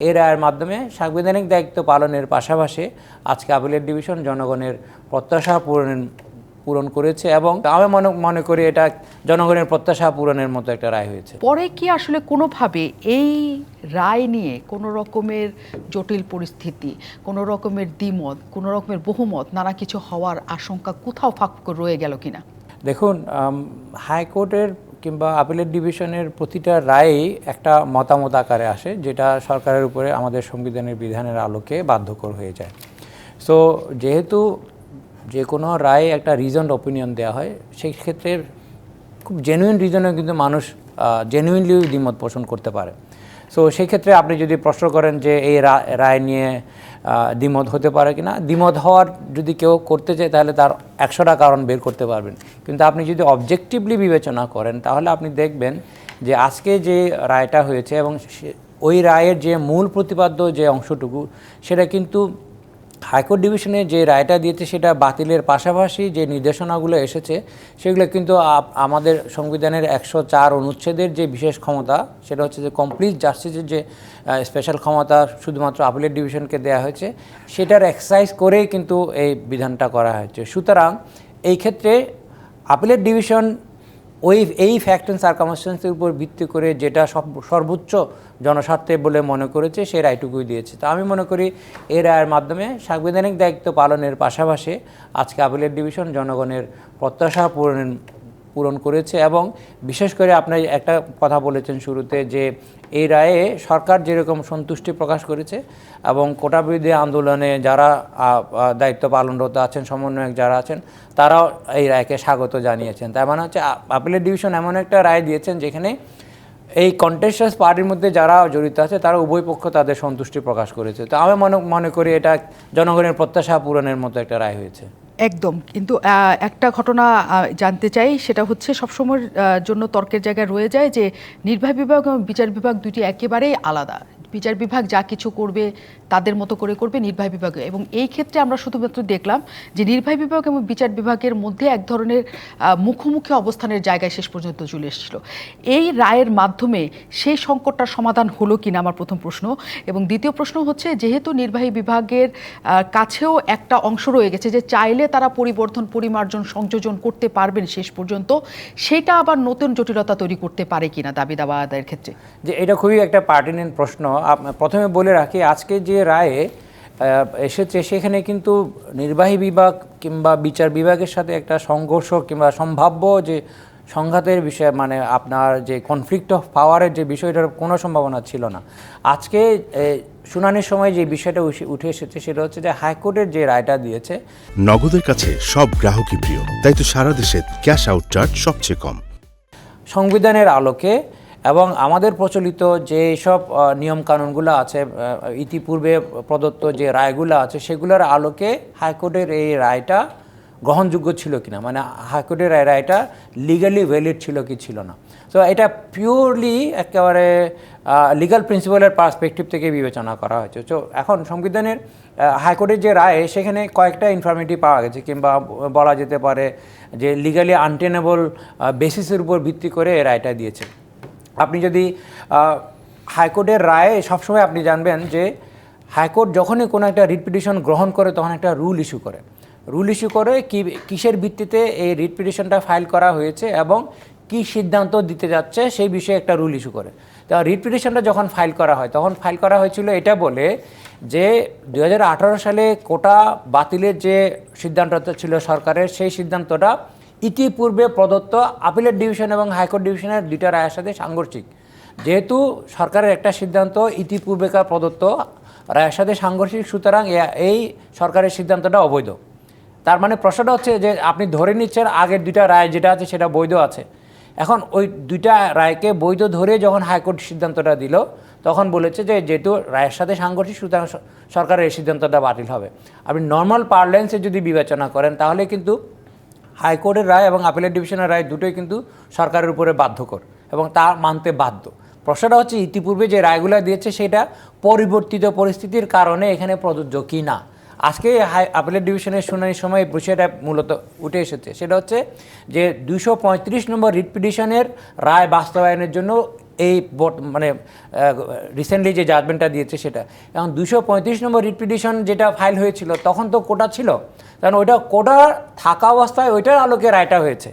এই রায়ের মাধ্যমে সাংবিধানিক দায়িত্ব পালনের পাশাপাশি আজকে আপিলের ডিভিশন জনগণের প্রত্যাশা পূরণের পূরণ করেছে এবং আমি মনে মনে করি এটা জনগণের প্রত্যাশা পূরণের মতো একটা রায় হয়েছে। পরে কি আসলে কোনোভাবে এই রায় নিয়ে কোনো রকমের জটিল পরিস্থিতি কোনো রকমের দ্বিমত কোনো রকমের বহুমত নানা কিছু হওয়ার আশঙ্কা কোথাও ফাঁক রয়ে গেল কিনা? দেখুন হাইকোর্টের কিংবা আপিলের ডিভিশনের প্রতিটা রায়ই একটা মতামত আকারে আসে, যেটা সরকারের উপরে আমাদের সংবিধানের বিধানের আলোকে বাধ্যকর হয়ে যায়। সো যেহেতু যে কোনো রায়ে একটা রিজন অপিনিয়ন দেওয়া হয়, সেই ক্ষেত্রে খুব জেনুইন রিজনে কিন্তু মানুষ জেনুইনলিও দ্বিমত পোষণ করতে পারে। সো সেই ক্ষেত্রে আপনি যদি প্রশ্ন করেন যে এই রায় নিয়ে দ্বিমত হতে পারে কি না দ্বিমত হওয়ার যদি কেউ করতে চায়, তাহলে তার একশোটা কারণ বের করতে পারবেন। কিন্তু আপনি যদি অবজেক্টিভলি বিবেচনা করেন, তাহলে আপনি দেখবেন যে আজকে যে রায়টা হয়েছে এবং ওই রায়ের যে মূল প্রতিপাদ্য যে অংশটুকু, সেটা কিন্তু হাইকোর্ট ডিভিশনে যে রায়টা দিয়েছে সেটা বাতিলের পাশাপাশি যে নির্দেশনাগুলো এসেছে, সেগুলো কিন্তু আমাদের সংবিধানের একশো চার অনুচ্ছেদের যে বিশেষ ক্ষমতা, সেটা হচ্ছে যে কমপ্লিট জাস্টিসের যে স্পেশাল ক্ষমতা শুধুমাত্র আপিলের ডিভিশনকে দেওয়া হয়েছে, সেটার এক্সারসাইজ করেই কিন্তু এই বিধানটা করা হয়েছে। সুতরাং এই ক্ষেত্রে আপিলের ডিভিশন ওই, এই ফ্যাক্ট অ্যান্ড সার্কামস্টেন্সের উপর ভিত্তি করে যেটা সর্বোচ্চ জনস্বার্থে বলে মনে করেছে, সে রায়টুকুই দিয়েছে। তো আমি মনে করি এই রায়ের মাধ্যমে সাংবিধানিক দায়িত্ব পালনের পাশাপাশি আজকে আপিলের ডিভিশন জনগণের প্রত্যাশা পূরণের পূরণ করেছে এবং বিশেষ করে আপনি একটা কথা বলেছেন শুরুতে যে এই রায়ে সরকার যেরকম সন্তুষ্টি প্রকাশ করেছে এবং কোটা বিরোধী আন্দোলনে যারা দায়িত্ব পালনরত আছেন, সমন্বয়ক যারা আছেন, তারাও এই রায়কে স্বাগত জানিয়েছেন। তার মানে হচ্ছে আপিলের ডিভিশন এমন একটা রায় দিয়েছেন যেখানে এই কন্টেস্টাস পার্টির মধ্যে যারা জড়িত আছে, তারা উভয় পক্ষ তাদের সন্তুষ্টি প্রকাশ করেছে। তো আমি মনে মনে করি এটা জনগণের প্রত্যাশা পূরণের মতো একটা রায় হয়েছে। একদম। কিন্তু একটা ঘটনা জানতে চাই, সেটা হচ্ছে সবসময়ের জন্য তর্কের জায়গায় রয়ে যায় যে, নির্বাহী বিভাগ এবং বিচার বিভাগ দুটি একেবারেই আলাদা। বিচার বিভাগ যা কিছু করবে, তাদের মতো করে করবে নির্বাহী বিভাগ। এবং এই ক্ষেত্রে আমরা শুধুমাত্র দেখলাম যে নির্বাহী বিভাগ এবং বিচার বিভাগের মধ্যে এক ধরনের মুখোমুখি অবস্থানের জায়গায় শেষ পর্যন্ত চলে এসেছিল। এই রায়ের মাধ্যমে সেই সংকটটার সমাধান হলো কিনা আমার প্রথম প্রশ্ন। এবং দ্বিতীয় প্রশ্ন হচ্ছে, যেহেতু নির্বাহী বিভাগের কাছেও একটা অংশ রয়ে গেছে যে চাইলে তারা পরিবর্তন পরিমার্জন, সংযোজন করতে পারবেন শেষ পর্যন্ত, সেটা আবার নতুন জটিলতা তৈরি করতে পারে কিনা দাবি দাবা আদায়ের ক্ষেত্রে? যে এটা খুবই একটা পার্টিনেন্ট প্রশ্ন। প্রথমে বলে রাখি আজকে যে রায়ে এসেছে সেখানে কিন্তু নির্বাহী বিভাগ কিংবা বিচার বিভাগের সাথে একটা সংঘর্ষ কিংবা সম্ভাব্য যে সংঘাতের বিষয় মানে আপনার যে কনফ্লিক্ট অফ পাওয়ারের যে বিষয়টার কোনো সম্ভাবনা ছিল না। আজকে শুনানির সময় যে বিষয়টা উঠে- এসেছে সেটা হচ্ছে যে হাইকোর্টের যে রায়টা দিয়েছে। নগদের কাছে সব গ্রাহকই প্রিয় তাই তো সারা দেশে ক্যাশ আউট চার্জ সবচেয়ে কম। সংবিধানের আলোকে এবং আমাদের প্রচলিত যে সব নিয়মকানুনগুলো আছে ইতিপূর্বে প্রদত্ত যে রায়গুলো আছে, সেগুলোর আলোকে হাইকোর্টের এই রায়টা গ্রহণযোগ্য ছিল কিনা? মানে হাইকোর্টের এই রায়টা লিগালি ভ্যালিড ছিল কি ছিল না? তো এটা পিওরলি একেবারে লিগাল প্রিন্সিপালের পার্সপেক্টিভ থেকে বিবেচনা করা হয়েছে। তো এখন সংবিধানের হাইকোর্টের যে রায়, সেখানে কয়েকটা ইনফরমেটিভ পাওয়া গেছে, কিংবা বলা যেতে পারে যে লিগালি আনটেনেবল বেসিসের উপর ভিত্তি করে এই রায়টা দিয়েছে। আপনি যদি হাইকোর্টের রায়ে সবসময় আপনি জানবেন যে হাইকোর্ট যখনই কোনো একটা রিট পিটিশন গ্রহণ করে, তখন একটা রুল ইস্যু করে। রুল ইস্যু করে কি, কিসের ভিত্তিতে এই রিট পিটিশনটা ফাইল করা হয়েছে এবং কি সিদ্ধান্ত দিতে যাচ্ছে সেই বিষয়ে একটা রুল ইস্যু করে। তো রিট পিটিশনটা যখন ফাইল করা হয়, তখন ফাইল করা হয়েছিল এটা বলে যে দু হাজার আঠারো সালে কোটা বাতিলের যে সিদ্ধান্তটা ছিল সরকারের, সেই সিদ্ধান্তটা ইতিপূর্বে প্রদত্ত আপিলের ডিভিশন এবং হাইকোর্ট ডিভিশনের দুইটা রায়ের সাথে সাংঘর্ষিক। যেহেতু সরকারের একটা সিদ্ধান্ত ইতিপূর্বেকার প্রদত্ত রায়ের সাথে সাংঘর্ষিক, সুতরাং এই সরকারের সিদ্ধান্তটা অবৈধ। তার মানে প্রশ্নটা হচ্ছে যে আপনি ধরে নিচ্ছেন আগের দুইটা রায় যেটা আছে সেটা বৈধ আছে। এখন ওই দুইটা রায়কে বৈধ ধরে যখন হাইকোর্ট সিদ্ধান্তটা দিল, তখন বলেছে যে যেহেতু রায়ের সাথে সাংঘর্ষিক, সুতরাং সরকারের এই সিদ্ধান্তটা বাতিল হবে। আপনি নর্মাল পার্লেন্সে যদি বিবেচনা করেন, তাহলে কিন্তু হাইকোর্টের রায় এবং আপিলের ডিভিশনের রায় দুটোই কিন্তু সরকারের উপরে বাধ্যকর এবং তা মানতে বাধ্য। প্রশ্নটা হচ্ছে, ইতিপূর্বে যে রায়গুলো দিয়েছে, সেটা পরিবর্তিত পরিস্থিতির কারণে এখানে প্রযোজ্য কি না? আজকে হাই আপিলের ডিভিশনের শুনানির সময় বিষয়টা মূলত উঠে এসেছে। সেটা হচ্ছে যে দুশো নম্বর রিট পিটিশনের রায় বাস্তবায়নের জন্য এই বট- মানে রিসেন্টলি যে জাজমেন্টটা দিয়েছে সেটা। এখন দুশো পঁয়ত্রিশ নম্বর রিপিটিশন যেটা ফাইল হয়েছিল তখন তো কোটা ছিল। কারণ ওইটা কোটা থাকা অবস্থায় ওইটার আলোকে রায়টা হয়েছে।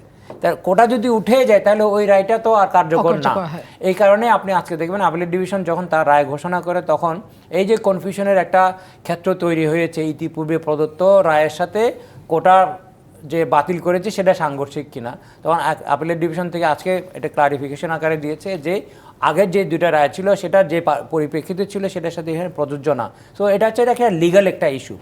কোটা যদি উঠে যায় তাহলে ওই রায়টা তো আর কার্যকর না। হ্যাঁ। এই কারণে আপনি আজকে দেখবেন আপিলেট ডিভিশন যখন তার রায় ঘোষণা করে তখন এই যে কনফিউশনের একটা ক্ষেত্র তৈরি হয়েছে ইতিপূর্বে প্রদত্ত রায়ের সাথে কোটার যে বাতিল করেছে সেটা সাংঘর্ষিক কিনা। তখন আপিলের ডিভিশন থেকে আজকে এটা ক্লারিফিকেশন আকারে দিয়েছে যে আগের যে দুটা রায় ছিল সেটা যে পরিপ্রেক্ষিতে ছিল সেটার সাথে এখানে প্রযোজ্য না। সো এটা হচ্ছে এটা একটা লিগাল একটা ইস্যু